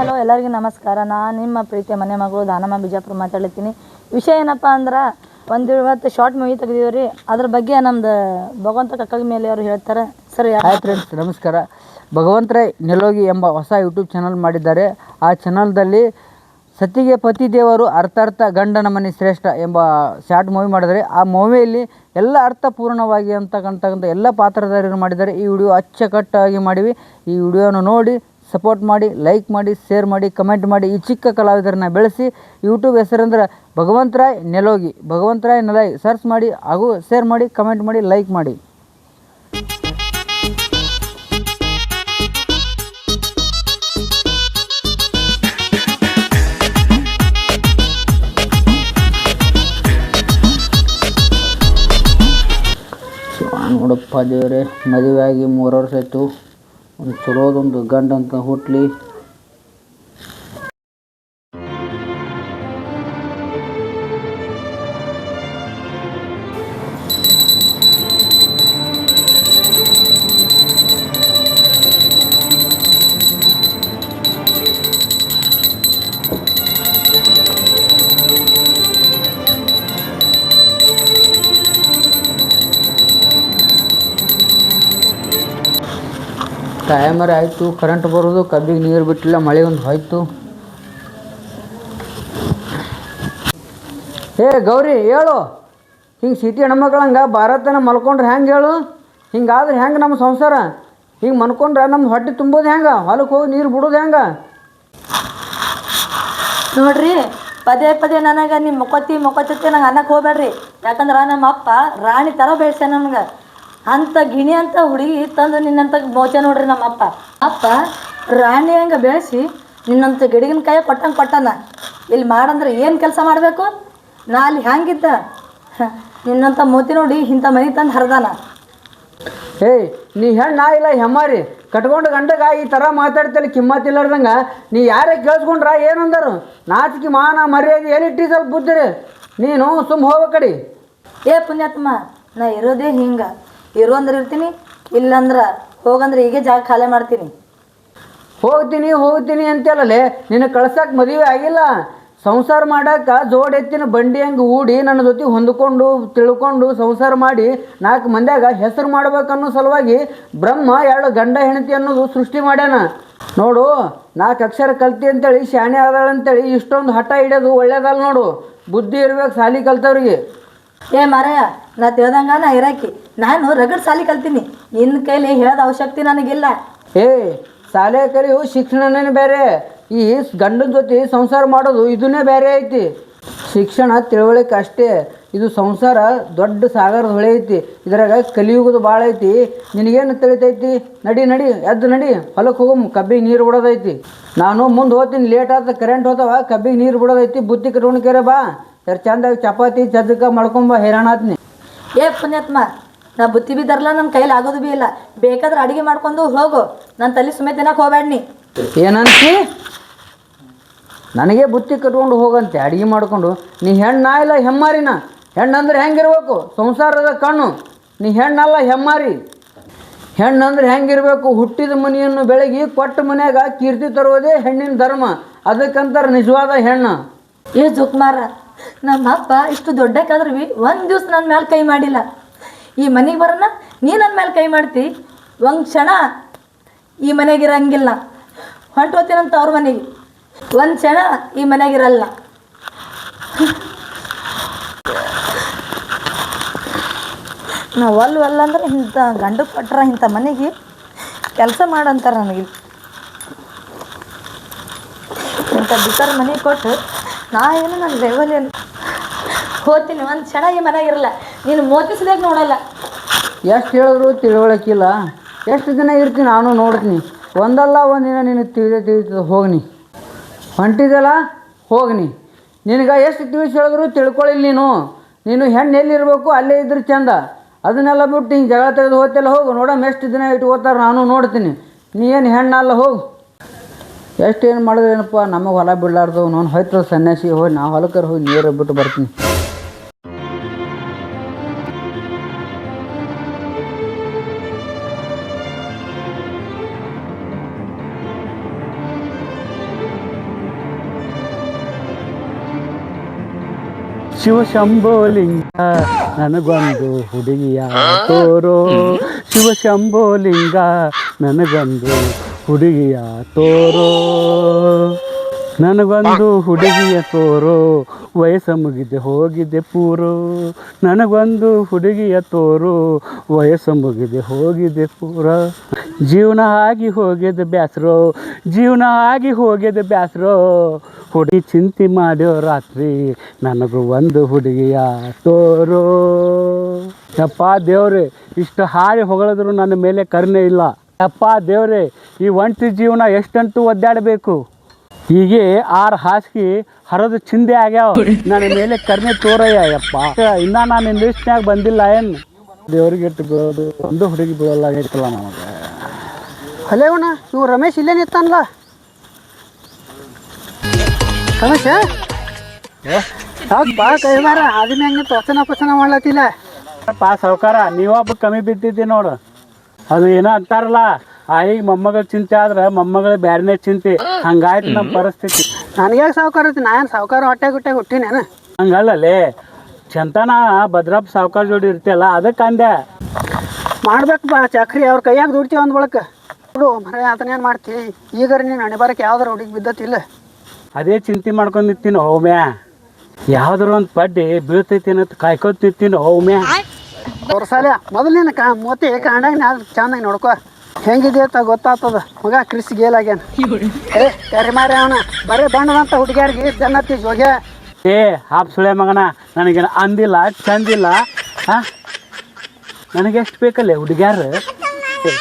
Hello, ಎಲ್ಲರಿಗೂ ನಮಸ್ಕಾರ. ನಾನು ನಿಮ್ಮ ಪ್ರೀತಿಯ ಮನೆ ಮಗಳು ದಾನಮ್ಮ ಬಿಜಾಪುರ ಮಾತಾಡ್ತೀನಿ ವಿಷಯ ಏನಪ್ಪ ಅಂದ್ರೆ, ಒಂದು ಇವತ್ತು ಶಾರ್ಟ್ ಮೂವಿ ತೆಗ್ದೀವಿ ರೀ ಅದ್ರ ಬಗ್ಗೆ ನಮ್ದು ಭಗವಂತ ಕಕ್ಕಳ ಮೇಲೆ ಅವರು ಹೇಳ್ತಾರೆ. ಸರ್ ಹಾಯ್ ಫ್ರೆಂಡ್ಸ್ ನಮಸ್ಕಾರ. ಭಗವಂತರೈ ನಿಲೋಗಿ ಎಂಬ ಹೊಸ ಯೂಟ್ಯೂಬ್ ಚಾನಲ್ ಮಾಡಿದ್ದಾರೆ. ಆ ಚಾನಲ್ದಲ್ಲಿ ಸತಿಗೆ ಪತಿ ದೇವರು ಅರ್ಥಾರ್ಥ ಗಂಡನ ಮನೆ ಶ್ರೇಷ್ಠ ಎಂಬ ಶಾರ್ಟ್ ಮೂವಿ ಮಾಡಿದ್ದಾರೆ. ಆ ಮೂವಿಯಲ್ಲಿ ಎಲ್ಲ ಅರ್ಥಪೂರ್ಣವಾಗಿ ಅಂತಕ್ಕಂಥ ಎಲ್ಲ ಪಾತ್ರಧಾರಿಗಳು ಮಾಡಿದ್ದಾರೆ. ಈ ವಿಡಿಯೋ ಅಚ್ಚಕಟ್ಟಾಗಿ ಮಾಡಿವಿ. ಈ ವಿಡಿಯೋನ ನೋಡಿ ಸಪೋರ್ಟ್ ಮಾಡಿ, ಲೈಕ್ ಮಾಡಿ, ಶೇರ್ ಮಾಡಿ, ಕಮೆಂಟ್ ಮಾಡಿ ಈ ಚಿಕ್ಕ ಕಲಾವಿದರನ್ನ ಬೆಳೆಸಿ. ಯೂಟ್ಯೂಬ್ ಹೆಸರಂದ್ರೆ ಭಗವಂತರಾಯ್ ನೆಲೋಗಿ. ಭಗವಂತರಾಯ್ ನೆಲಾಯಿ ಸರ್ಚ್ ಮಾಡಿ, ಹಾಗೂ ಶೇರ್ ಮಾಡಿ, ಕಮೆಂಟ್ ಮಾಡಿ, ಲೈಕ್ ಮಾಡಿ. ನೋಡಪ್ಪ ದೇವರೇ ಮದುವೆ ಆಗಿ ಮೂರು ವರ್ಷ ಆಯಿತು. ಒಂದು ಚಲೋದೊಂದು ಗಂಡ ಅಂತ ಟೈಮರ್ ಆಯಿತು ಕರೆಂಟ್ ಬರೋದು, ಕಬ್ಬಿಗೆ ನೀರು ಬಿಟ್ಟಿಲ್ಲ, ಮಳೆ ಒಂದು ಹೋಯ್ತು. ಏ, ಗೌರಿ, ಹೇಳು. ಹಿಂಗೆ ಸಿಟಿ ಹೆಣ್ಮಕ್ಳಂಗೆ ಭಾರತನ ಮಲ್ಕೊಂಡ್ರೆ ಹೆಂಗೆ ಹೇಳು? ಹಿಂಗಾದ್ರೆ ಹೆಂಗೆ ನಮ್ಮ ಸಂಸಾರ? ಹಿಂಗೆ ಮನ್ಕೊಂಡ್ರೆ ನಮ್ಮ ಹೊಟ್ಟೆ ತುಂಬೋದು ಹೆಂಗೆ? ಹೊಲಕ್ಕೆ ಹೋಗಿ ನೀರು ಬಿಡೋದು ಹೆಂಗೆ? ನೋಡ್ರಿ, ಪದೇ ಪದೇ ನನಗೆ ನಿಮ್ಮ ಮೊಕೊತ್ತಿ ಮೊಕೊತ್ತೈತಿ ನಂಗೆ ಅನ್ನಕ್ಕೆ ಹೋಗ್ಬೇಡ್ರಿ. ಯಾಕಂದ್ರೆ ನಮ್ಮ ಅಪ್ಪ ರಾಣಿ ಥರ ಬೆಳೆಸ್ಯ ನಮ್ಗೆ ಅಂಥ ಗಿಣಿ ಅಂತ ಹುಡುಗಿ ತಂದು ನಿನ್ನಂತ ಮೋಚ ನೋಡ್ರಿ ನಮ್ಮ ಅಪ್ಪ ಅಪ್ಪ ರಾಣಿ ಹಂಗೆ ಬೆಳೆಸಿ ನಿನ್ನಂತ ಗಿಡಗಿನ ಕೈ ಕೊಟ್ಟಂಗೆ ಕೊಟ್ಟನ. ಇಲ್ಲಿ ಮಾಡಂದ್ರೆ ಏನು ಕೆಲಸ ಮಾಡಬೇಕು? ನಾ ಅಲ್ಲಿ ಹ್ಯಾಂಗಿದ್ದ? ನಿನ್ನಂತ ಮೋತಿ ನೋಡಿ ಇಂಥ ಮನೆ ತಂದು ಹರಿದಾನ. ಏಯ್ ನೀ ಹೆಣ್ಣಾ ಇಲ್ಲ ಹೆಮ್ಮಾರಿ. ಕಟ್ಕೊಂಡು ಗಂಡಗ ಈ ಥರ ಮಾತಾಡ್ತಲ್ಲ ಕಿಮ್ಮತ್ತಿಲ್ಲಾರ್ದಂಗೆ ನೀ ಯಾರೇ ಕೇಳಿಸ್ಕೊಂಡ್ರ ಏನಂದರು? ನಾಚಿಕೆ ಮಾನ ಮರ್ಯಾದೆ ಏನಿಟ್ಟಿ ಸ್ವಲ್ಪ ಬುದ್ಧಿರಿ. ನೀನು ಸುಮ್ಮ ಹೋಗ್ಬೇಕಡಿ. ಕಡಿ ಏ ಪುಣ್ಯಾತ್ಮ ನಾ ಇರೋದೇ ಹಿಂಗೆ. ಇರು ಅಂದ್ರೆ ಇರ್ತೀನಿ ಇಲ್ಲಂದ್ರೆ ಹೋಗಂದ್ರೆ ಈಗೇ ಜಾಗ ಖಾಲಿ ಮಾಡ್ತೀನಿ. ಹೋಗ್ತೀನಿ ಹೋಗ್ತೀನಿ ಅಂತೇಳಲೆ ನಿನ್ನ ಕಳ್ಸಕ್ಕೆ ಮದುವೆ ಆಗಿಲ್ಲ. ಸಂಸಾರ ಮಾಡಕ್ಕೆ ಜೋಡ್ ಎತ್ತಿನ ಬಂಡಿ ಹಂಗೆ ಊಡಿ ನನ್ನ ಜೊತೆ ಹೊಂದ್ಕೊಂಡು ತಿಳ್ಕೊಂಡು ಸಂಸಾರ ಮಾಡಿ ನಾಲ್ಕು ಮಂದ್ಯಾಗ ಹೆಸರು ಮಾಡ್ಬೇಕನ್ನೋ ಸಲುವಾಗಿ ಬ್ರಹ್ಮ ಎರಡು ಗಂಡ ಹೆಂಡತಿ ಅನ್ನೋದು ಸೃಷ್ಟಿ ಮಾಡ್ಯಾನ. ನೋಡು ನಾಲ್ಕು ಅಕ್ಷರ ಕಲ್ತಿ ಅಂತೇಳಿ ಶಾಣೆ ಆದಾಳ ಅಂತೇಳಿ ಇಷ್ಟೊಂದು ಹಠ ಹಿಡಿಯೋದು ಒಳ್ಳೇದಲ್ಲ ನೋಡು. ಬುದ್ಧಿ ಇರ್ಬೇಕು ಸಾಲಿ ಕಲ್ತವ್ರಿಗೆ. ಏ ಮಾರಾಯ ನಾ ತಿಳ್ದಂಗ ನಾ ಇರಾಕಿ. ನಾನು ರಗಡ್ ಸಾಲಿ ಕಲ್ತೀನಿ. ನಿನ್ನ ಕೈಲಿ ಹೇಳೋದು ಅವಶ್ಯಕತೆ ನನಗಿಲ್ಲ. ಏ, ಶಾಲೆ ಕಲಿಯು ಶಿಕ್ಷಣನೇ ಬೇರೆ. ಈ ಗಂಡನ ಜೊತೆ ಸಂಸಾರ ಮಾಡೋದು ಇದನ್ನೇ ಬೇರೆ ಐತಿ. ಶಿಕ್ಷಣ ತಿಳುವಳಿಕೆ ಅಷ್ಟೇ. ಇದು ಸಂಸಾರ ದೊಡ್ಡ ಸಾಗರದ ಹೊಳೆ ಐತಿ. ಇದ್ರಾಗ ಕಲಿಯುಗದು ಭಾಳ ಐತಿ. ನಿನಗೇನು ತಿಳಿತೈತಿ? ನಡಿ ನಡಿ, ಎದ್ದು ನಡಿ. ಹೊಲಕ್ಕೆ ಹೋಗು ಕಬ್ಬಿಗೆ ನೀರು ಬಿಡೋದೈತಿ. ನಾನು ಮುಂದೆ ಹೋಗ್ತೀನಿ ಲೇಟ್ ಆದ ಕರೆಂಟ್ ಹೋದವ ಕಬ್ಬಿಗೆ ನೀರು ಬಿಡೋದೈತಿ. ಬುತ್ತಿ ಕಟ್ಕೊಂಡು ಕೇರೆ ಬಾ. ಚಂದಾಗಿ ಚಪಾತಿ, ಚದಕ ಮಾಡ್ಕೊಂಬ ಹೈರಾಣ ಆತ್ನಿ. ಏ ಪುಣ್ಯಾತ್ಮ ನಾ ಬುತ್ತಿ ಬಿದ್ದಾರಲ್ಲ ನನ್ನ ಕೈಲಿ ಆಗೋದು ಬಿ ಇಲ್ಲ. ಬೇಕಾದ್ರೆ ಅಡಿಗೆ ಮಾಡ್ಕೊಂಡು ಹೋಗು. ನನ್ನ ತಲೆ ಸುಮ್ಮನೆ ತಿನ್ನಕ್ಕೆ ಹೋಗ್ಬೇಡ್ನಿ. ಏನಂತಿ? ನನಗೆ ಬುತ್ತಿ ಕಟ್ಕೊಂಡು ಹೋಗಂತೆ ಅಡುಗೆ ಮಾಡ್ಕೊಂಡು. ನೀ ಹೆಣ್ಣಾ ಇಲ್ಲ ಹೆಮ್ಮಾರಿನ? ಹೆಣ್ಣಂದ್ರೆ ಹೆಂಗಿರ್ಬೇಕು? ಸಂಸಾರದ ಕಣ್ಣು. ನೀ ಹೆಣ್ಣಲ್ಲ ಹೆಮ್ಮಾರಿ. ಹೆಣ್ಣಂದ್ರೆ ಹೆಂಗಿರಬೇಕು? ಹುಟ್ಟಿದ ಮನೆಯನ್ನು ಬೆಳಗಿ ಕೊಟ್ಟ ಮನೆಯಾಗ ಕೀರ್ತಿ ತರುವುದೇ ಹೆಣ್ಣಿನ ಧರ್ಮ. ಅದಕ್ಕಂತಾರೆ ನಿಜವಾದ ಹೆಣ್ಣು. ಏ ಜುಕ್ಮಾರ ನಮ್ಮ ಅಪ್ಪ ಇಷ್ಟು ದೊಡ್ಡಕ್ಕಾದ್ರೂ ಒಂದು ದಿವ್ಸ ನನ್ನ ಮೇಲೆ ಕೈ ಮಾಡಿಲ್ಲ. ಈ ಮನೆಗೆ ಬರೋಣ ನೀ ನನ್ನ ಮೇಲೆ ಕೈ ಮಾಡ್ತಿ. ಒಂದು ಕ್ಷಣ ಈ ಮನೆಗೆ ಇರಂಗಿಲ್ಲ. ಹೊಂಟೋತೀನಂತ ಅವ್ರ ಮನೆಗೆ. ಒಂದು ಕ್ಷಣ ಈ ಮನೆಗಿರಲ್ಲ ನಾ ಒಲ್ ಒಲ್ಲ ಅಂದ್ರೆ ಇಂಥ ಗಂಡು ಕೊಟ್ರ ಇಂಥ ಮನೆಗೆ ಕೆಲಸ ಮಾಡಂತಾರೆ ನನಗೆ. ಇಂಥ ಬಿಸರ್ ಮನೆ ಕೊಟ್ಟು ನಾ ಏನು ನನ್ನ ಲೆವೆಲ್ ಏನು ಒಂದು ಕ್ಷಣ ಈ ಮನೆಗಿರಲ್ಲ ನೀನು ಮೋತಿಸ್ಬೇಕು ನೋಡಲ್ಲ. ಎಷ್ಟು ಹೇಳಿದ್ರು ತಿಳುವಳಿಕಿಲ್ಲ ಎಷ್ಟು ದಿನ ಇರ್ತೀನಿ ನಾನು ನೋಡ್ತೀನಿ. ಒಂದಲ್ಲ ಒಂದಿನ ನೀನು ತಿಳಿದ ತಿಳಿದ ಹೋಗ್ನಿ. ಹೊಂಟಿದಲ್ಲ ಹೋಗ್ನಿ. ನಿನಗೆ ಎಷ್ಟು ತಿಳಿಸಿ ಹೇಳಿದ್ರು ತಿಳ್ಕೊಳ್ಳಿಲ್ಲ ನೀನು. ನೀನು ಹೆಣ್ಣು ಎಲ್ಲಿರಬೇಕು, ಅಲ್ಲೇ ಇದ್ರೆ ಚಂದ. ಅದನ್ನೆಲ್ಲ ಬಿಟ್ಟು ಹಿಂಗೆ ಜಗಳ ತೆಗೆದು ಹೋಗ್ತಿಲ್ಲ ಹೋಗು. ನೋಡಮ್ಮ ಎಷ್ಟು ದಿನ ಇಟ್ಕೋತಾರೆ ನಾನು ನೋಡ್ತೀನಿ. ನೀ ಏನು ಹೆಣ್ಣಲ್ಲ ಹೋಗು. ಎಷ್ಟು ಏನು ಮಾಡಿದ್ರೇನಪ್ಪ? ನಮಗೆ ಹೊಲ ಬಿಡಲಾರ್ದು ನಾನು ಹೊಯ್ತ ಸನ್ಯಾಸಿ ಹೋಗಿ ನಾವು ಹೊಲಕ್ಕೆ ಹೋಗಿ ನೀರು ಬಿಟ್ಟು ಬರ್ತೀನಿ. ಶಿವಶಂಭೋಲಿಂಗ ನನಗೊಂದು ಹುಡುಗಿಯ ತೋರೋ. ಶಿವಶಂಭೋಲಿಂಗ ನನಗೊಂದು ಹುಡುಗಿಯ ತೋರೋ. ನನಗೊಂದು ಹುಡುಗಿಯ ತೋರೋ. ವಯಸ್ಸ ಮುಗಿದೆ ಹೋಗಿದೆ ಪೂರೋ. ನನಗೊಂದು ಹುಡುಗಿಯ ತೋರು. ವಯಸ್ಸು ಮುಗಿದೆ ಹೋಗಿದೆ ಪೂರ. ಜೀವನ ಆಗಿ ಹೋಗಿದೆ ಬ್ಯಾಸರೋ. ಜೀವನ ಆಗಿ ಹೋಗಿದೆ ಬ್ಯಾಸರೋ. ಹುಡುಗಿ ಚಿಂತೆ ಮಾಡ್ಯೋ ರಾತ್ರಿ ನನಗೂ ಒಂದು ಹುಡುಗಿಯ ತೋರೋ. ಯಪ್ಪ ದೇವ್ರಿ ಇಷ್ಟು ಹಾರಿ ಹೊಗಳಿದ್ರು ನನ್ನ ಮೇಲೆ ಕರುಣೆ ಇಲ್ಲ. ಯಪ್ಪ ದೇವ್ರೆ ಈ ಒಂಟಿ ಜೀವನ ಎಷ್ಟಂತೂ ಒದ್ದಾಡಬೇಕು. ಹೀಗೆ ಆರು ಹಾಸಿಗೆ ಹರಿದು ಚಿಂದೆ ಆಗ್ಯಾವ. ನನ್ನ ಮೇಲೆ ಕಡಿಮೆ ತೋರಯ್ಯ ಅಪ್ಪ ಇನ್ನ ನಾನು ಲಿಸ್ಟ್ನ್ಯಾಗ ಬಂದಿಲ್ಲ ಏನು? ದೇವ್ರಿಗೆ ಇಟ್ಟು ಬೀಳೋದು ಒಂದು ಹುಡುಗಿ ಬೀಳಲ್ಲ ಆಗೈತಲ್ಲ ನಮಗೆ. ಅಣ್ಣ ಇವು ರಮೇಶ್ ಇಲ್ಲೇ ನಿಂತಾನಲ್ಲ ರಮೇಶ? ಹೌದು ಬಾ ಕೈ ಮಾರ? ಅದನ್ನ ಹೆಂಗೆ ಪಚನ ಪಸನ ಮಾಡ್ಲತ್ತಿಲ್ಲ. ಪಾ ಸಾವ್ಕಾರ ನೀವೊಬ್ಬ ಕಮ್ಮಿ ಬಿದ್ದಿದ್ದಿ ನೋಡು. ಅದು ಏನೋ ಅಂತಾರಲ್ಲ ಆಯಿಗೆ ಮೊಮ್ಮಗಳ ಚಿಂತೆ ಆದ್ರೆ ಮೊಮ್ಮಗಳ ಬ್ಯಾರನೇ ಚಿಂತೆ. ಹಂಗಾಯ್ತು ನಮ್ಮ ಪರಿಸ್ಥಿತಿ. ನನಗ್ಯಾಕೆ ಸಾವುಕಾರ ಐತಿ ನಾ ಏನು ಸಾವುಕಾರ ಹೊಟ್ಟೆ ಗುಟ್ಟೆ ಹುಟ್ಟಿನೇನು ಹಂಗಲ್ಲಲೇ ಚಂತನ ಭದ್ರಪ್ಪ ಸಾವುಕಾರ ಜೋಡಿ ಇರ್ತಿಯಲ್ಲ ಅದಕ್ಕೆ ಅಂದೆ. ಮಾಡ್ಬೇಕು ಬಾ ಚಕ್ರಿ ಅವ್ರ ಕೈಯಾಗ ದುಡ್ತೀವಿ ಅಂದ್ ಬಳಕ. ನೋಡು ಮರ ಅದನ್ನೇನು ಮಾಡ್ತಿ? ಈಗ ನೀನು ಹಣೆ ಬರಕ್ಕೆ ಯಾವ್ದಾರ ಹುಡುಗಿ ಬಿದ್ದತಿಲ್ಲ ಅದೇ ಚಿಂತೆ ಮಾಡ್ಕೊಂಡು ನಿಂತೀನಿ ಹೋಮ್ಯಾ ಯಾವ್ದಾರ ಒಂದು ಪಡ್ಡಿ ಬೀಳ್ತೈತಿ ಅನ್ನೋದು ಕಾಯ್ಕೋತ ನಿಂತೀನಿ ಹೋಮ್ಯಾ ಅವ್ರ ಮೊದಲಿನ ಕಾ ಮೋತಿ ಕಾಂಡಾಗ ನಾ ಚಂದಾಗಿ ನೋಡ್ಕೋ. ಹೆಂಗಿದೆ ಅಂತ ಗೊತ್ತಾಗ್ತದ. ಮಗ ಕ್ರಿಸ್ ಗೇಲಾಗ್ಯಾನ ಏ ಕರಿ ಮಾರಿ ಅವನ. ಬರೀ ಬಣ್ಣದಂತ ಹುಡುಗಿಯರಿಗೆ ಜನ್ನತಿ ಜೋಗ್ಯ. ಏ ಹಾಪ್ ಸುಳೆ ಮಗನ. ನನಗೇನು ಅಂದಿಲ್ಲ ಚಂದಿಲ್ಲ ಹಾಂ? ನನಗೆ ಎಷ್ಟು ಬೇಕಲ್ಲೇ ಹುಡುಗ್ಯಾರು?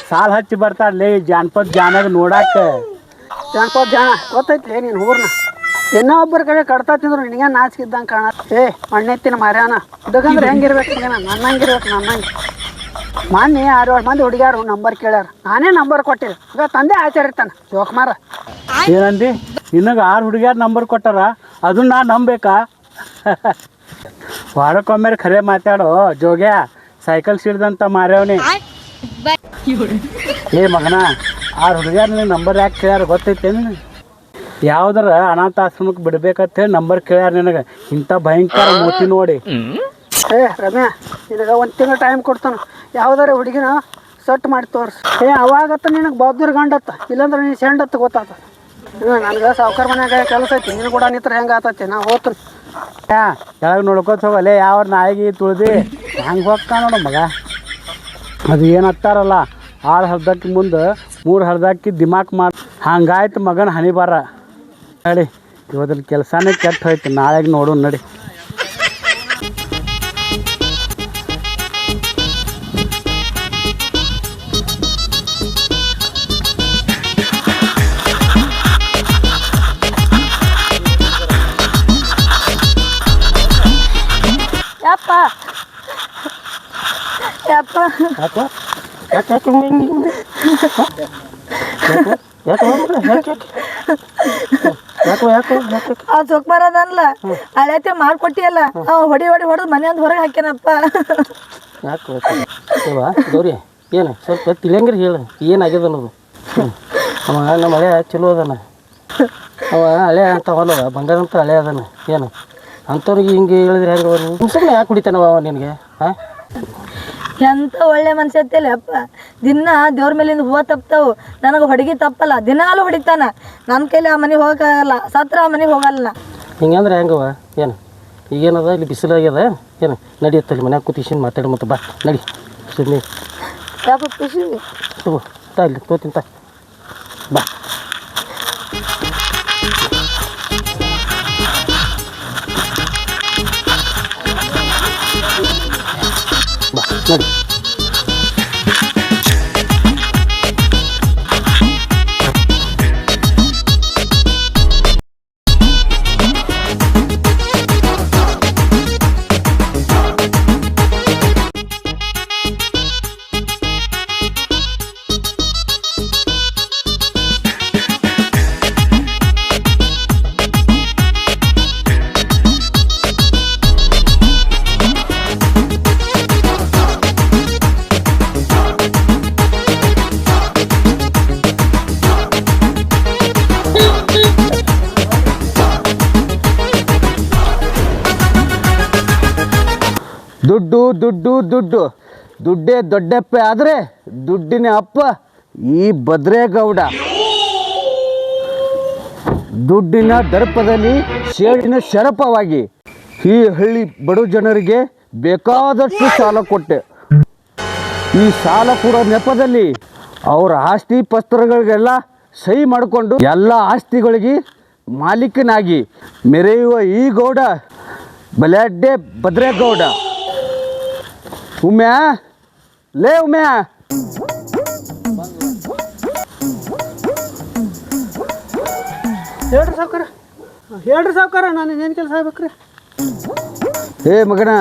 ಸಾಲ ಹಚ್ಚಿ ಬರ್ತಾರಲ್ಲೇ ಜಾನಪದ ಜಾನದ ನೋಡಾಕ. ಜಾನಪದ ಜಾಣ ಗೊತ್ತೈತಿ ನೀನು ಊರ್ನ? ಇನ್ನೂ ಒಬ್ಬರ ಕಡೆ ಕಡ್ತಾ ತಿಂದ್ರು ನಿನಗೆ ನಾಚಿಕೆ ಇದ್ದಂಗೆ ಕಾಣ. ಏ ಮಣ್ಣೆತ್ತಿನ ಮರ್ಯಾನ. ಹುಡುಗಂದ್ರೆ ಹೆಂಗಿರ್ಬೇಕು ನಿನಗೆ? ನನ್ನಂಗಿರ್ಬೇಕು ನನ್ನಂಗೆ. ಮೊನ್ನೆ ಆರು ಏಳು ಮಂದಿ ಹುಡುಗ್ಯಾರು ನಂಬರ್ ಕೇಳ್ಯಾರ. ನಾನೇ ನಂಬರ್ ಕೊಟ್ಟಿಲ್ಲ. ಈಗ ತಂದೆ ಇರ್ತಾನೆ. ಜೋಕುಮಾರ ಏನಂದಿ? ನಿನಗೆ ಆರು ಹುಡುಗ್ಯಾರ ನಂಬರ್ ಕೊಟ್ಟಾರ? ಅದನ್ನ ನಾ ನಂಬೇಕಾ? ವಾರಕ್ಕೊಮ್ಮೆ ಖರೆ ಮಾತಾಡೋ ಜೋಗ್ಯ. ಸೈಕಲ್ ಸಿಡ್ದಂತ ಮಾರ್ಯವನಿ. ಏ ಮಗನ ಆರು ಹುಡುಗ್ಯಾರ ನಂಬರ್ ಯಾಕೆ ಕೇಳ್ಯಾರ ಗೊತ್ತೈತೇನು ಯಾವ್ದಾರ ಅನಾಥಾಶ್ರಮಕ್ಕೆ ಬಿಡ್ಬೇಕಂತ ಹೇಳಿ ನಂಬರ್ ಕೇಳ್ಯಾರ ನಿನಗೆ. ಇಂಥ ಭಯಂಕರ ಮೂತಿ ನೋಡಿ. ಏ ರಮ್ಯಾ ನಿನಗೆ ಒಂದು ತಿಂಗಳ ಟೈಮ್ ಕೊಡ್ತಾನ. ಯಾವ್ದಾರ ಹುಡುಗಿನ ಸಟ್ ಮಾಡಿ ತೋರ್ಸು. ಏ ಅವಾಗತ್ತ ನಿನಗೆ ಬೌದ್ಧರ್ ಗಂಡತ್ತ ಇಲ್ಲಾಂದ್ರೆ ನೀನು ಸೆಂಡತ್ತ ಗೊತ್ತಾತ. ನನಗೆ ಸಾವುಕಾರ ಮನ್ಯಾಗ ಕೆಲಸ ಐತಿ ನೀನು ಕೂಡ ನಿತ್ರ ಹೆಂಗೆ ಆತೈತಿ ನಾ ಹೋಗ್ತೀನಿ ಯಾ ಕೆಳಗೆ ನೋಡ್ಕೋತ ಹೋಗಲ್ಲೇ ಯಾವ ನಾಯಿಗೆ ತುಳ್ದಿ ಹಂಗೆ ಹೋಗ್ತಾನ ನೋಡು ಮಗ. ಅದು ಏನು ಹತ್ತಾರಲ್ಲ ಆರು ಹರ್ದಕ್ಕೆ ಮುಂದೆ ಮೂರು ಹರ್ದಕ್ಕೆ ದಿಮಾಕ್ ಮಾಡಿ ಹಂಗಾಯ್ತು ಮಗನ ಹನಿ ಬಾರ ನಡಿ ಇವತ್ತಿನ ಕೆಲಸನೇ ಕೆಟ್ಟ ಹೋಯ್ತು. ನಾಳೆಗೆ ನೋಡೋಣ ನಡಿ. ಯಪ್ಪ. ಯಪ್ಪ. ಯಾಕೋ? ಯಾಕೆ? ಯಾಕೆ? ಯಾಕೆ? ಯಾಕೆ? ಯಾಕೋ ಯಾಕೋ ಆ ಸುಕ್ಮಾರ್ ಅದನ್ಲ ಹಳೆತೆ ಮಾಡ್ಕೊಟ್ಟಿಯಲ್ಲ? ಅವ ಹೊಡಿ ಹೊಡಿ ಹೊಡೆದು ಮನೆ ಹೊರಗೆ ಹಾಕ್ಯಾನಪ್ಪ. ಯಾಕೆ ಗೌರಿ ಏನು? ಸ್ವಲ್ಪ ತಿಳಿಯಂಗ್ರಿ ಹೇಳು. ಏನಾಗ್ಯದ ಅನ್ನೋದು? ಅವ ನಮ್ಮ ಹಳೆ ಚಲೋ ಅದಾನ. ಅವ ಹಳೆ ಅಂತ ಹೊಲವ ಬಂಗಾರ ಅಂತ ಹಳೆ ಅದಾನ. ಏನು? ಅಂಥವ್ರಿಗೆ ಹಿಂಗೆ ಹೇಳಿದ್ರೆ ಹೆಂಗೆ ಸುಮ್ಮನೆ ಯಾಕೆ ಕುಡಿತಾನವ ಅವ ನಿನಗೆ ಹಾಂ ಎಂತ ಒಳ್ಳೆ ಮನುಷ್ಯ ಅಪ್ಪ. ದಿನ ದೇವ್ರ ಮೇಲಿಂದ ಹೂವ ತಪ್ತಾವು. ನನಗೆ ಹೊಡಿಗೆ ತಪ್ಪಲ್ಲ. ದಿನಾಲು ಹೊಡಿತಾನ. ನನ್ನ ಕೈಲಿ ಆ ಮನೆಗೆ ಹೋಗಕ್ಕಾಗಲ್ಲ. ಸತ್ರ ಆ ಮನೆಗೆ ಹೋಗಲ್ಲ ನಾ. ಹಿಂಗಂದ್ರೆ ಹೆಂಗವ ಏನು? ಈಗೇನದ? ಇಲ್ಲಿ ಬಿಸಿಲಾಗ್ಯದ? ಏನು? ನಡಿಯತ್ತಲ್ಲಿ ಮನ್ಯಾಗ ಕೂತಿಸಿನ್ ಮಾತಾಡಿ ಮತ್ತೆ ಬಾ. ನಡಿ. ಸುಮ್ಮನೆ ಯಾಕೆ ಖುಷಿ? ತಾ ಇಲ್ಲಿ ತೋತಿಂತ ಬಾ ಬಾ. ದುಡ್ಡು ದುಡ್ಡು ದುಡ್ಡು. ದುಡ್ಡೇ ದೊಡ್ಡಪ್ಪ ಆದರೆ ದುಡ್ಡಿನ ಅಪ್ಪ ಈ ಭದ್ರೇಗೌಡ. ದುಡ್ಡಿನ ದರ್ಪದಲ್ಲಿ ಶೇಡಿನ ಶರಪವಾಗಿ ಈ ಹಳ್ಳಿ ಬಡ ಜನರಿಗೆ ಬೇಕಾದಷ್ಟು ಸಾಲ ಕೊಟ್ಟೆ. ಈ ಸಾಲ ಕೂಡ ನೆಪದಲ್ಲಿ ಅವರ ಆಸ್ತಿ ಪತ್ರಗಳಿಗೆಲ್ಲ ಸಹಿ ಮಾಡಿಕೊಂಡು ಎಲ್ಲ ಆಸ್ತಿಗಳಿಗೆ ಮಾಲೀಕನಾಗಿ ಮೆರೆಯುವ ಈ ಗೌಡ ಬಲ್ಯಾಡ್ಡೆ ಭದ್ರೇಗೌಡ. ಉಮ್ಯಾ? ಲೇ ಉಮ್ಯಾ? ಹೇಳ್ರಿ ಸಾವ್ಕಾರ. ಹೇಳ್ರಿ ಸಾವ್ಕಾರ ನಾನು ಏನು ಕೆಲಸ ಆಗ್ಬೇಕ್ರಿ? ಏ ಮಗನ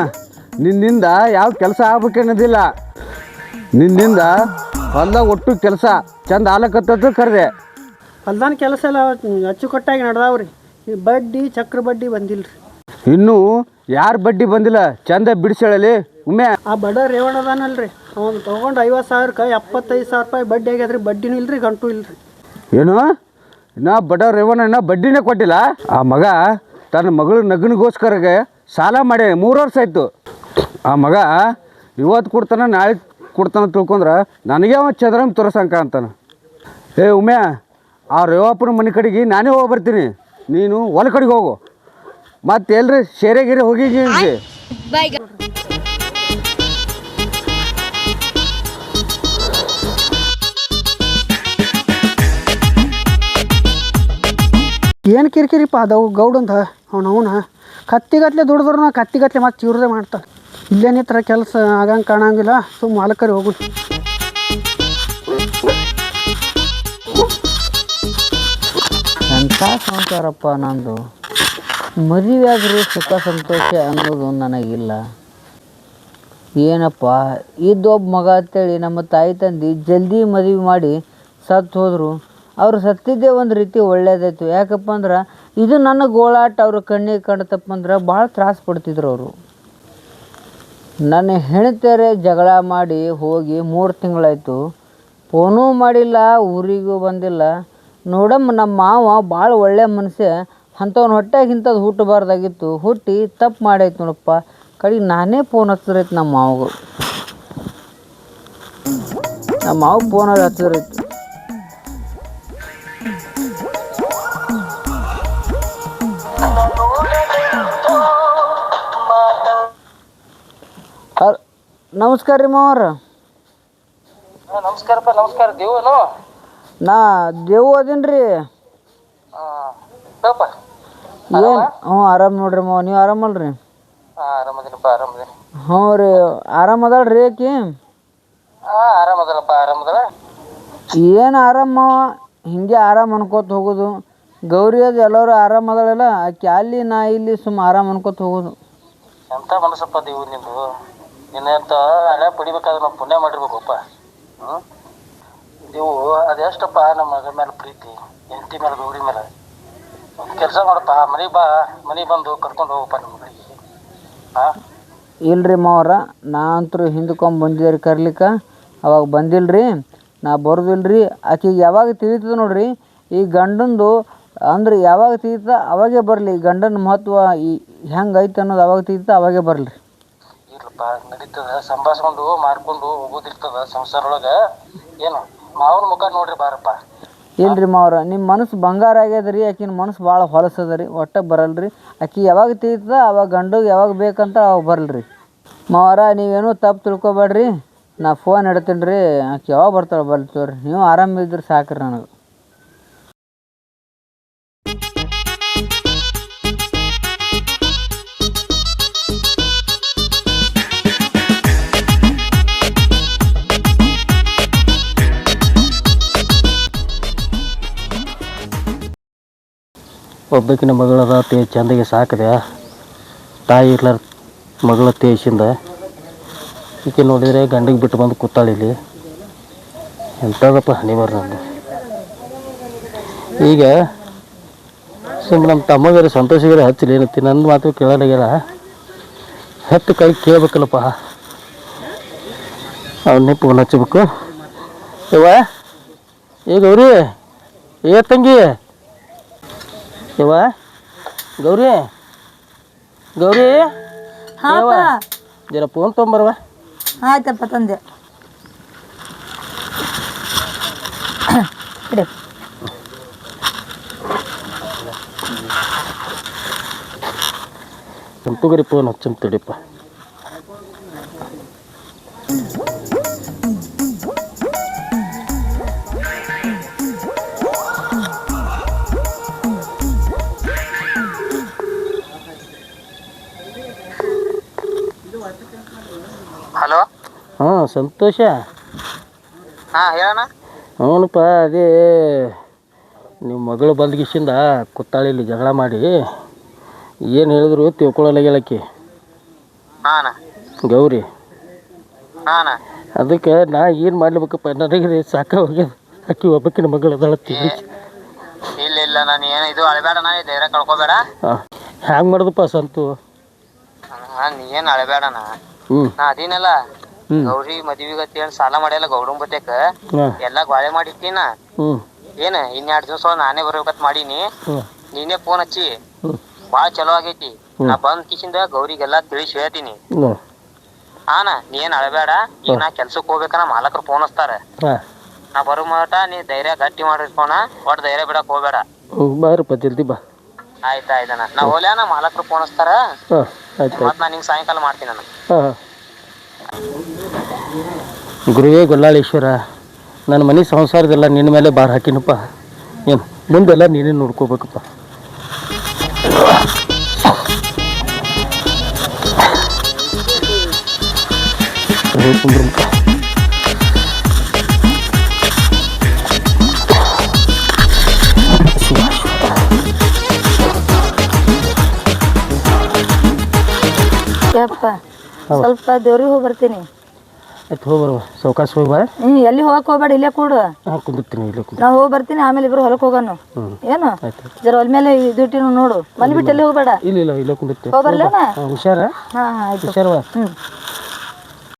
ನಿನ್ನಿಂದ ಯಾವ ಕೆಲಸ ಆಗ್ಬೇಕನ್ನೋದಿಲ್ಲ ನಿನ್ನಿಂದ ಹೊಲ್ದಾಗ ಒಟ್ಟು ಕೆಲಸ ಚಂದ ಆಲಕತ್ತದ್ದು ಕರೆದೆ. ಹೊಲ್ದಾನ ಕೆಲಸ ಎಲ್ಲ ಅಚ್ಚುಕಟ್ಟಾಗಿ ನಡ್ದಾವ್ರಿ. ಬಡ್ಡಿ ಚಕ್ರ ಬಡ್ಡಿ ಬಂದಿಲ್ಲ ರೀ ಇನ್ನೂ ಯಾರು ಬಡ್ಡಿ ಬಂದಿಲ್ಲ ಚಂದ ಬಿಡಿಸೇಳಲಿ ಉಮೆ ಆ ಬಡ ರೇವಣ ಅದಾನಲ್ರಿ. ಅವ್ನು ತೊಗೊಂಡು ಐವತ್ತು ಸಾವಿರಕ್ಕೆ ಎಪ್ಪತ್ತೈದು ಸಾವಿರ ರೂಪಾಯಿ ಬಡ್ಡಿ ಆಗ್ಯದ್ರಿ ಬಡ್ಡಿನೂ ಇಲ್ರಿ ಗಂಟು ಇಲ್ರಿ. ಏನು? ನಾ ಬಡ ರೇವಣ್ಣ ಬಡ್ಡಿನೇ ಕೊಟ್ಟಿಲ್ಲ? ಆ ಮಗ ತನ್ನ ಮಗಳ ನಗನಿಗೋಸ್ಕರಗೆ ಸಾಲ ಮಾಡಿ ಮೂರು ವರ್ಷ ಆಯಿತು. ಆ ಮಗ ಇವತ್ತು ಕೊಡ್ತಾನ ನಾಳೆ ಕೊಡ್ತಾನ ತಿಳ್ಕೊಂಡ್ರೆ ನನಗೆ ಅವ ಚದರಂ ತೋರ್ಸಂಕ ಅಂತಾನೆ. ಏ ಉಮ್ಯಾ ಆ ರೇವಪ್ಪನ ಮನೆ ಕಡೆಗೆ ನಾನೇ ಹೋಗಿ ಬರ್ತೀನಿ ನೀನು ಹೊಲ ಕಡೆಗೆ ಹೋಗು. ಮತ್ತೆ ಎಲ್ರಿ ಶೇರೆ ಗೀರೆ ಹೋಗಿದ್ದೀನಿ ಏನು ಕಿರಿಕಿರಿಪ್ಪ ಅದಾವು? ಗೌಡಂದ ಅವ್ನು ಅವನ. ಕತ್ತಿಗತ್ಲೆ ದುಡಿದ್ರು ಕತ್ತಿಗತ್ಲೆ ಮತ್ತೆ ಚೂರದೇ ಮಾಡ್ತಾನೆ ಇಲ್ಲೇನೇ ಥರ ಕೆಲಸ ಆಗಂಗೆ ಕಾಣಂಗಿಲ್ಲ ಸುಮ್ಮ ಮಾಲಕರಿ ಹೋಗು. ಎಂಥ ಸಂಸಾರಪ್ಪ ನಂದು? ಮದುವೆಯಾದರೂ ಸುಖ ಸಂತೋಷ ಅನ್ನೋದು ನನಗಿಲ್ಲ. ಏನಪ್ಪ, ಇದ್ದೊಬ್ಬ ಮಗ ಅಂತೇಳಿ ನಮ್ಮ ತಾಯಿ ತಂದೆ ಜಲ್ದಿ ಮದುವೆ ಮಾಡಿ ಸತ್ತು ಹೋದರು. ಅವ್ರು ಸತ್ತಿದ್ದೇ ಒಂದು ರೀತಿ ಒಳ್ಳೇದಾಯ್ತು. ಯಾಕಪ್ಪ ಅಂದ್ರೆ ಇದು ನನ್ನ ಗೋಳಾಟ, ಅವ್ರ ಕಣ್ಣಿಗೆ ಕಾಣ್ತಪ್ಪ ಅಂದ್ರೆ ಭಾಳ ತ್ರಾಸು ಪಡ್ತಿದ್ರು ಅವರು. ನನ್ನ ಹೆಣ್ತಿಯರೇ ಜಗಳ ಮಾಡಿ ಹೋಗಿ ಮೂರು ತಿಂಗಳಾಯಿತು. ಫೋನೂ ಮಾಡಿಲ್ಲ, ಊರಿಗೂ ಬಂದಿಲ್ಲ. ನೋಡಮ್ಮ, ನಮ್ಮ ಮಾವ ಭಾಳ ಒಳ್ಳೆ ಮನುಷ್ಯ. ಅಂಥವ್ನ ಹೊಟ್ಟೆಗೆ ಇಂಥದ್ದು ಹುಟ್ಟಬಾರ್ದಾಗಿತ್ತು. ಹುಟ್ಟಿ ತಪ್ಪು ಮಾಡೈತೆ ನೋಡಪ್ಪ. ಕಡೆಗೆ ನಾನೇ ಫೋನ್ ಹಚ್ಚಿದ್ರೈತೆ ನಮ್ಮ ಮಾವಗೂ. ನಮ್ಮ ಮಾವ ಫೋನ್ ಹಚ್ಚಿದ್ರೈತೆ. ನಮಸ್ಕಾರ ರೀ ಮಾವರ. ನಮಸ್ಕಾರಪ್ಪ ನಮಸ್ಕಾರ. ದೇವನು? ನಾ ದೇವು ಅದೀನಿ ರೀ ಹೇಳಪ್ಪ ಏನು? ಹ್ಞೂ ಆರಾಮ್ ನೋಡ್ರಿ ಮಾವ. ನೀವು ಆರಾಮಲ್ರಿ ಹಾಂ ಆರಾಮದಿನಪ್ಪ ಆರಾಮದಿನಿ. ಹ್ಞೂ ರೀ. ಆರಾಮ ರೀ ಆಕಿ ಹಾಂ ಆರಾಮದಲ್ಲಪ್ಪ ಆರಾಮದಲ್ಲ ಏನು ಆರಾಮ ಮಾವ? ಹಿಂಗೆ ಆರಾಮ್ ಅನ್ಕೋತ ಹೋಗೋದು. ಗೌರಿ ಅದು ಎಲ್ಲರೂ ಆರಾಮ ಅದಾಳಲ್ಲ ಆಕಿ ಅಲ್ಲಿ ನಾ ಇಲ್ಲಿ ಸುಮ್ಮ ಆರಾಮ್ ಅನ್ಕೋತ ಹೋಗೋದು. ಎಂಥ ಮನಸ್ಸಪ್ಪ ದೇವು ನಿಂದು ನಿನ್ನಂತ ಹಳೆ ಪಡಿಬೇಕಾದ್ರೆ ನಾವು ಪುಣ್ಯ ಮಾಡಿರ್ಬೇಕಪ್ಪ. ಹ್ಞೂ ದೇವು ಅದೆಷ್ಟಪ್ಪ ನಮ್ಮ ಮಗ ಮೇಲೆ ಪ್ರೀತಿ ಹೆಂಡತಿ ಮೇಲೆ ಗೌರಿ ಮೇಲೆ ಕೆಲಸ ಮಾಡಪ್ಪ ಮನೆ ಬಾ ಮನೆಗೆ ಬಂದು ಕರ್ಕೊಂಡು ಹೋಗಪ್ಪ ನಿಮ್ಮ ಮಗಳಿಗೆ ಹಾಂ ಇಲ್ರಿ ಮಾವ್ರ ನಾ ಅಂತೂ ಹಿಂದ್ಕೊಂಡ್ ಬಂದಿದ್ದೆ ರೀ ಕರ್ಲಿಕ್ಕೆ. ಅವಾಗ ಬಂದಿಲ್ರಿ ನಾ ಬರೋದಿಲ್ರಿ. ಆಕಿಗೆ ಯಾವಾಗ ತಿಳಿತದ ನೋಡ್ರಿ ಈ ಗಂಡಂದು ಅಂದ್ರೆ ಯಾವಾಗ ತಿಳಿತ ಅವಾಗೇ ಬರಲಿ. ಗಂಡನ ಮಹತ್ವ ಈ ಹೆಂಗೈತೆ ಐತೆ ಅನ್ನೋದು ಅವಾಗ ತಿಳಿತ ಅವಾಗೇ ಬರಲಿ ಇರ್ಲಪ್ಪ ನಡೀತದ. ಸಂಭಾಸ್ಕೊಂಡು ಮಾಡ್ಕೊಂಡು ಹೋಗೋದಿರ್ತದ ಸಂಸಾರ ಒಳಗೆ ಏನು ಮಾವನ ಮುಖ ನೋಡ್ರಿ ಬಾರಪ್ಪ. ಇಲ್ರಿ ಮಾವ್ರ ನಿಮ್ಮ ಮನಸ್ಸು ಬಂಗಾರ ಆಗ್ಯದ ರೀ ಆಕಿನ ಮನಸ್ಸು ಭಾಳ ಹೊಲಸದ ರೀ ಒಟ್ಟು ಬರಲ್ರಿ. ಆಕಿ ಯಾವಾಗ ತೀರ್ತದ ಅವಾಗ ಗಂಡು ಯಾವಾಗ ಬೇಕಂತ ಅವಾಗ ಬರಲ್ರಿ. ಮಾವರ, ನೀವೇನು ತಪ್ಪು ತಿಳ್ಕೊಬೇಡ್ರಿ. ನಾ ಫೋನ್ ಇಡ್ತೀನಿ ರೀ ಆಕೆ ಯಾವಾಗ ಬರ್ತಾಳೆ ಬರ್ತೀವ್ರಿ ನೀವು ಆರಾಮಿದ್ರೆ ಸಾಕ್ರಿ ನನಗೆ. ಒಬ್ಬಕಿನ ಮಗಳದ ತೇ ಚಂದಗೆ ಸಾಕಿದೆ. ತಾಯಿ ಇರ್ಲಾರ ಮಗಳ ತೇಸಿಂದ ಈಕೆ ನೋಡಿದರೆ ಗಂಡಿಗೆ ಬಿಟ್ಟು ಬಂದು ಕೂತಾಳೆ ಇಲ್ಲಿ. ಎಂಥದಪ್ಪ ಹನಿವಾರ ನಂದು. ಈಗ ಸುಮ್ಮ ನಮ್ಮ ತಮ್ಮಗಾರ ಸಂತೋಷಗಾರ ಹಚ್ಚಲಿ ಏನತ್ತಿ ನನ್ನ ಮಾತು ಕೇಳಲಾಗ್ಯಾರ ಹತ್ತು ಕೈ ಕೇಳ್ಬೇಕಲ್ಲಪ್ಪ. ಅವನ್ನೇ ಫೋನ್ ಹಚ್ಚಬೇಕು ಇವ ಈಗ ಅವ್ರಿ ಏ ತಂಗಿ ಯವ್ವ? ಗೌರಿ? ಗೌರಿ? ಹಾಪ ಜರ ಫೋನ್ ತೊಗೊಂಬರ್ವ. ಆಯ್ತಪ್ಪ ತಂದೆ. ಇಡು. ತಗೋರಿ ಫೋನ್ ಹಚ್ಚಮ್ ಸಂತೋಷ? ಹಾಂ ಹೇಳಣ್ಣ. ಅವನಪ್ಪ ಅದೇ ನಿಮ್ಮ ಮಗಳು ಬಂದ್ಗಿಸಿಂದ ಕುತ್ತಾಳಿಲಿ ಜಗಳ ಮಾಡಿ ಏನು ಹೇಳಿದ್ರು ತಿಳ್ಕೊಳ್ಳಲಾಗ್ಯಾಳಕಿ ಹಾಂ ಗೌರಿ? ಹಾಂ ಅದಕ್ಕೆ ನಾ ಏನು ಮಾಡ್ಲಿಬೇಕಪ್ಪ? ನನಗೆ ಸಾಕ ಹೋಗಿ ಅಕ್ಕಿ ಒಬ್ಬಕ್ಕಿನ ಮಗಳು ಅದಳತ್ತಿ ಇಲ್ಲ ಇಲ್ಲ ನಾನು ಏನು ಇದು ಅಳಬೇಡ ನಾ ಧೈರ್ಯ ಕಳ್ಕೊಬೇಡ. ಹ್ಯಾಂಗೆ ಮಾಡೋದಪ್ಪ ಸಂತು? ಹಾಂ ನೀ ಏನು ಅಳಬೇಡಣ್ಣ ಹ್ಞೂ ಅದೇನಲ್ಲ. ಗೌರಿ ಮದ್ವಿಗ ಅಂತೇಳಿ ಸಾಲ ಮಾಡ್ಯಲ್ಲ ಗೌಡಂಬತ್ಯಾಕ ಎಲ್ಲಾ ಗ್ವಾಳೆ ಮಾಡಿಟ್ಟಿನ ಏನ ಇನ್ನೆರಡು ದಿವಸ ನಾನೇ ಬರ್ಬೇಕತ್ ಮಾಡೀನಿ. ನೀನೆ ಫೋನ್ ಹಚ್ಚಿ. ಬಾಳ ಚಲೋ ಆಗೈತಿ. ನಾ ಬಂದ್ ಕಿಶಿಂದ ಗೌರಿಗೆಲ್ಲಾ ತಿಳಿಸಿ ಹೇಳ್ತೀನಿ. ಆನ ಹಾನ ನೀ ಏನ್ ಅಳಬೇಡ ಈಗ ನಾ ಕೆಲ್ಸಕ್ ಹೋಗ್ಬೇಕನ ಮಾಲಕರು ಫೋನ್ ಹಚ್ತಾರ. ನಾ ಬರೋ ಮಟ ನೀ ಧೈರ್ಯ ಗಟ್ಟಿ ಮಾಡಿರ್ಕೋಣ. ಒಟ್ಟು ಧೈರ್ಯ ಬಿಡಕ್ ಹೋಗ್ಬೇಡ. ಬಾರಪ್ಪ ಜಲ್ದಿ ಬಾ. ನಾ ಹೋಲ್ಯಾನ ಮಾಲಕರು ಫೋನ್ ಹಚ್ತಾರ. ಮತ್ ನಾ ನಿಂಗ್ ಸಾಯಂಕಾಲ ಮಾಡ್ತೀನಿ ನಾನು ಹಾಂ. ಗುರುವೇ ಗೊಲ್ಲಾಳೇಶ್ವರ ನನ್ನ ಮನೆ ಸಂಸಾರದೆಲ್ಲ ನಿನ್ನ ಮೇಲೆ ಬಾರ್ ಹಾಕಿನಪ್ಪ. ಏನು ಮುಂದೆಲ್ಲ ನೀನೇ ನೋಡ್ಕೋಬೇಕಪ್ಪ. ಯಪ್ಪ. ಸ್ವಲ್ಪ ದೇವ್ರಿಗೆ ಹೋಗಿ ಬರ್ತೀನಿ. ಆಯ್ತು ಹೋಗಿ ಬರುವ. ಸಾವ್ಕಾಶ ಹೋಗಿ ಬಾ. ಹ್ಞೂ ಎಲ್ಲಿ ಹೋಗಕ್ ಹೋಗ್ಬೇಡ ಇಲ್ಲೇ ಕೂಡು. ಹಾಂ ಕುಂದಿರ್ತೀನಿ ಇಲ್ಲೇ ಹೋಗಿ ಬರ್ತೀನಿ ಆಮೇಲೆ ಇಬ್ರು ಹೊಲಕ್ಕೆ ಹೋಗೋಣ ಏನು? ಆಯ್ತು ಜರ ಹೊಲ ಮೇಲೆ ಇದು ಇಟ್ಟಿನ ನೋಡು. ಮನೆ ಬಿಟ್ಟು ಎಲ್ಲಿ ಹೋಗ್ಬೇಡ? ಇಲ್ಲ ಇಲ್ಲ ಇಲ್ಲೇ ಕುಂದಿರ್ತೀನಿ. ಹೋಗಿ ಬರ್ಲೇನ? ಹಾಂ ಹುಷಾರ? ಹಾಂ ಹಾಂ ಆಯ್ತು. ಹುಷಾರ ಹ್ಞೂ